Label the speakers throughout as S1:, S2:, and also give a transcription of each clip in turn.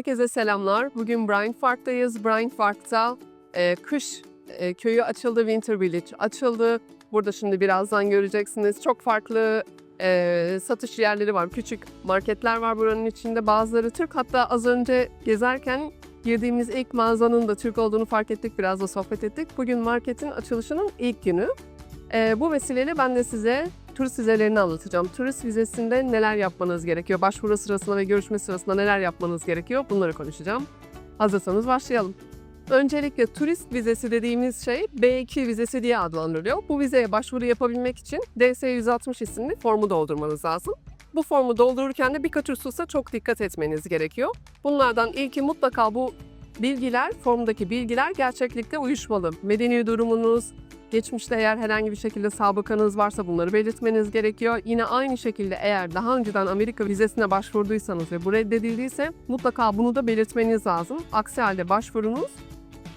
S1: Herkese selamlar. Bugün Breinfart'tayız. Breinfart'ta e, kış e, köyü açıldı, Winter Village açıldı. Burada şimdi birazdan göreceksiniz. Çok farklı e, satış yerleri var. Küçük marketler var buranın içinde. Bazıları Türk. Hatta az önce gezerken girdiğimiz ilk mağazanın da Türk olduğunu fark ettik. Biraz da sohbet ettik. Bugün marketin açılışının ilk günü. E, bu vesileyle ben de size turist vizelerini anlatacağım. Turist vizesinde neler yapmanız gerekiyor? Başvuru sırasında ve görüşme sırasında neler yapmanız gerekiyor? Bunları konuşacağım. Hazırsanız başlayalım. Öncelikle turist vizesi dediğimiz şey B2 vizesi diye adlandırılıyor. Bu vizeye başvuru yapabilmek için DS-160 isimli formu doldurmanız lazım. Bu formu doldururken de birkaç hususa çok dikkat etmeniz gerekiyor. Bunlardan ilki mutlaka bu bilgiler, formdaki bilgiler gerçeklikte uyuşmalı. Medeni durumunuz, Geçmişte eğer herhangi bir şekilde sabıkanız varsa bunları belirtmeniz gerekiyor. Yine aynı şekilde eğer daha önceden Amerika vizesine başvurduysanız ve bu reddedildiyse mutlaka bunu da belirtmeniz lazım. Aksi halde başvurunuz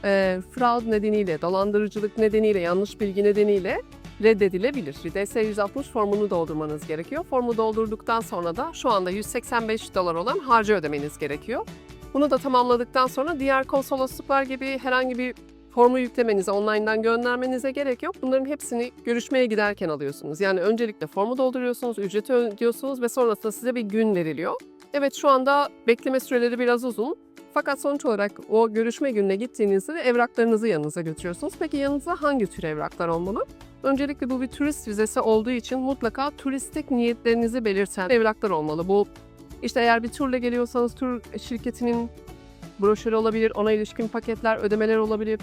S1: e, fraud nedeniyle, dolandırıcılık nedeniyle, yanlış bilgi nedeniyle reddedilebilir. DS-160 formunu doldurmanız gerekiyor. Formu doldurduktan sonra da şu anda 185 dolar olan harcı ödemeniz gerekiyor. Bunu da tamamladıktan sonra diğer konsolosluklar gibi herhangi bir formu yüklemenize, online'dan göndermenize gerek yok. Bunların hepsini görüşmeye giderken alıyorsunuz. Yani öncelikle formu dolduruyorsunuz, ücreti ödüyorsunuz ve sonrasında size bir gün veriliyor. Evet şu anda bekleme süreleri biraz uzun. Fakat sonuç olarak o görüşme gününe gittiğinizde de evraklarınızı yanınıza götürüyorsunuz. Peki yanınıza hangi tür evraklar olmalı? Öncelikle bu bir turist vizesi olduğu için mutlaka turistik niyetlerinizi belirten evraklar olmalı. Bu işte eğer bir turla geliyorsanız tur şirketinin broşürü olabilir, ona ilişkin paketler, ödemeler olabilir.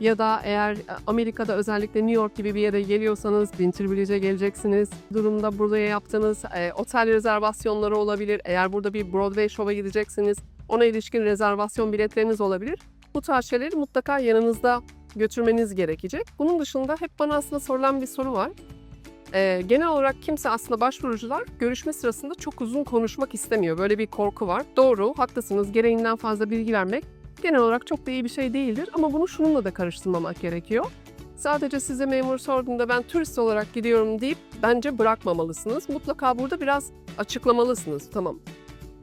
S1: Ya da eğer Amerika'da özellikle New York gibi bir yere geliyorsanız Winter Village'e geleceksiniz. Durumda buraya yaptığınız e, otel rezervasyonları olabilir. Eğer burada bir Broadway show'a gideceksiniz ona ilişkin rezervasyon biletleriniz olabilir. Bu tarz şeyleri mutlaka yanınızda götürmeniz gerekecek. Bunun dışında hep bana aslında sorulan bir soru var. Ee, genel olarak kimse aslında başvurucular görüşme sırasında çok uzun konuşmak istemiyor. Böyle bir korku var. Doğru, haklısınız. Gereğinden fazla bilgi vermek genel olarak çok da iyi bir şey değildir. Ama bunu şununla da karıştırmamak gerekiyor. Sadece size memur sorduğunda ben turist olarak gidiyorum deyip bence bırakmamalısınız. Mutlaka burada biraz açıklamalısınız. Tamam.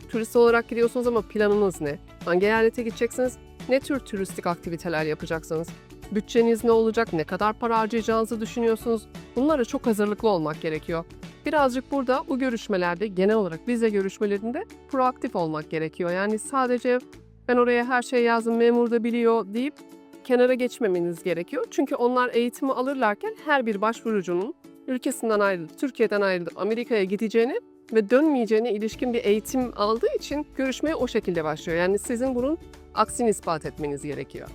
S1: Turist olarak gidiyorsunuz ama planınız ne? Hangi eyalete gideceksiniz? Ne tür turistik aktiviteler yapacaksınız? Bütçeniz ne olacak? Ne kadar para harcayacağınızı düşünüyorsunuz? Bunlara çok hazırlıklı olmak gerekiyor. Birazcık burada bu görüşmelerde genel olarak vize görüşmelerinde proaktif olmak gerekiyor. Yani sadece ben oraya her şey yazdım memur da biliyor deyip kenara geçmemeniz gerekiyor. Çünkü onlar eğitimi alırlarken her bir başvurucunun ülkesinden ayrılıp, Türkiye'den ayrılıp Amerika'ya gideceğini ve dönmeyeceğine ilişkin bir eğitim aldığı için görüşmeye o şekilde başlıyor. Yani sizin bunun aksini ispat etmeniz gerekiyor.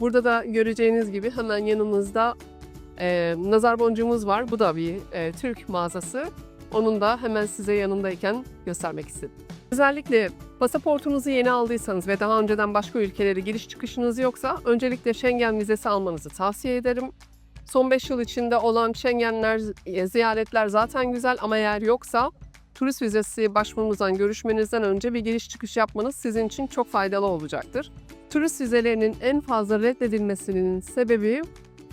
S1: Burada da göreceğiniz gibi hemen yanımızda e, nazar boncuğumuz var. Bu da bir e, Türk mağazası. Onun da hemen size yanındayken göstermek istedim. Özellikle pasaportunuzu yeni aldıysanız ve daha önceden başka ülkelere giriş çıkışınız yoksa öncelikle Schengen vizesi almanızı tavsiye ederim. Son 5 yıl içinde olan Schengenler, e, ziyaretler zaten güzel ama eğer yoksa turist vizesi başvurunuzdan, görüşmenizden önce bir giriş çıkış yapmanız sizin için çok faydalı olacaktır. Turist vizelerinin en fazla reddedilmesinin sebebi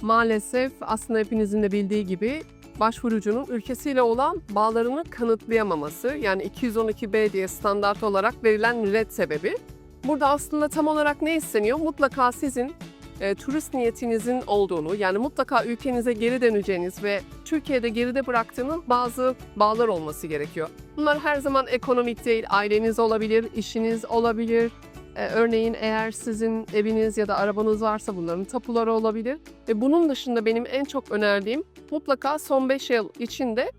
S1: maalesef aslında hepinizin de bildiği gibi başvurucunun ülkesiyle olan bağlarını kanıtlayamaması yani 212B diye standart olarak verilen red sebebi. Burada aslında tam olarak ne isteniyor? Mutlaka sizin e, turist niyetinizin olduğunu yani mutlaka ülkenize geri döneceğiniz ve Türkiye'de geride bıraktığınız bazı bağlar olması gerekiyor. Bunlar her zaman ekonomik değil, aileniz olabilir, işiniz olabilir, ee, örneğin eğer sizin eviniz ya da arabanız varsa bunların tapuları olabilir. Ve bunun dışında benim en çok önerdiğim mutlaka son 5 yıl içinde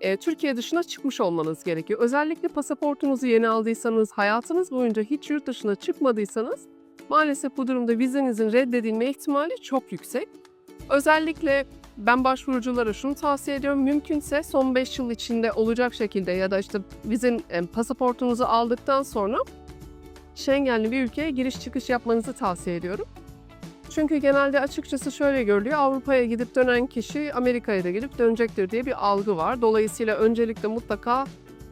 S1: e, Türkiye dışına çıkmış olmanız gerekiyor. Özellikle pasaportunuzu yeni aldıysanız, hayatınız boyunca hiç yurt dışına çıkmadıysanız maalesef bu durumda vizenizin reddedilme ihtimali çok yüksek. Özellikle ben başvuruculara şunu tavsiye ediyorum. Mümkünse son 5 yıl içinde olacak şekilde ya da işte bizim e, pasaportunuzu aldıktan sonra Schengenli bir ülkeye giriş çıkış yapmanızı tavsiye ediyorum. Çünkü genelde açıkçası şöyle görülüyor. Avrupa'ya gidip dönen kişi Amerika'ya da gidip dönecektir diye bir algı var. Dolayısıyla öncelikle mutlaka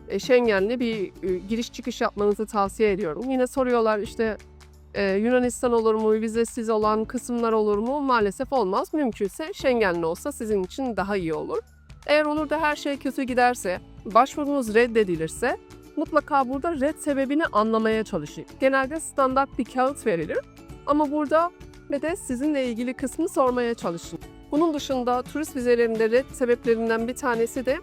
S1: e, Schengenli bir e, giriş çıkış yapmanızı tavsiye ediyorum. Yine soruyorlar işte e, Yunanistan olur mu, vizesiz olan kısımlar olur mu? Maalesef olmaz. Mümkünse Schengenli olsa sizin için daha iyi olur. Eğer olur da her şey kötü giderse, başvurunuz reddedilirse mutlaka burada red sebebini anlamaya çalışın. Genelde standart bir kağıt verilir ama burada ve de sizinle ilgili kısmı sormaya çalışın. Bunun dışında turist vizelerinde red sebeplerinden bir tanesi de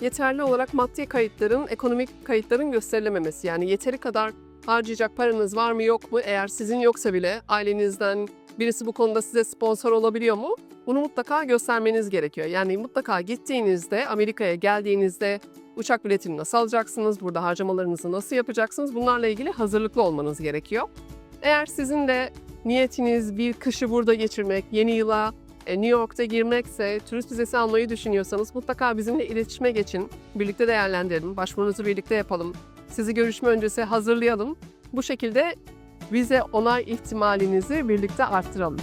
S1: yeterli olarak maddi kayıtların, ekonomik kayıtların gösterilememesi. Yani yeteri kadar harcayacak paranız var mı yok mu? Eğer sizin yoksa bile ailenizden birisi bu konuda size sponsor olabiliyor mu? Bunu mutlaka göstermeniz gerekiyor. Yani mutlaka gittiğinizde, Amerika'ya geldiğinizde uçak biletini nasıl alacaksınız, burada harcamalarınızı nasıl yapacaksınız bunlarla ilgili hazırlıklı olmanız gerekiyor. Eğer sizin de niyetiniz bir kışı burada geçirmek, yeni yıla e, New York'ta girmekse, turist vizesi almayı düşünüyorsanız mutlaka bizimle iletişime geçin. Birlikte değerlendirelim, başvurunuzu birlikte yapalım. Sizi görüşme öncesi hazırlayalım. Bu şekilde vize onay ihtimalinizi birlikte arttıralım.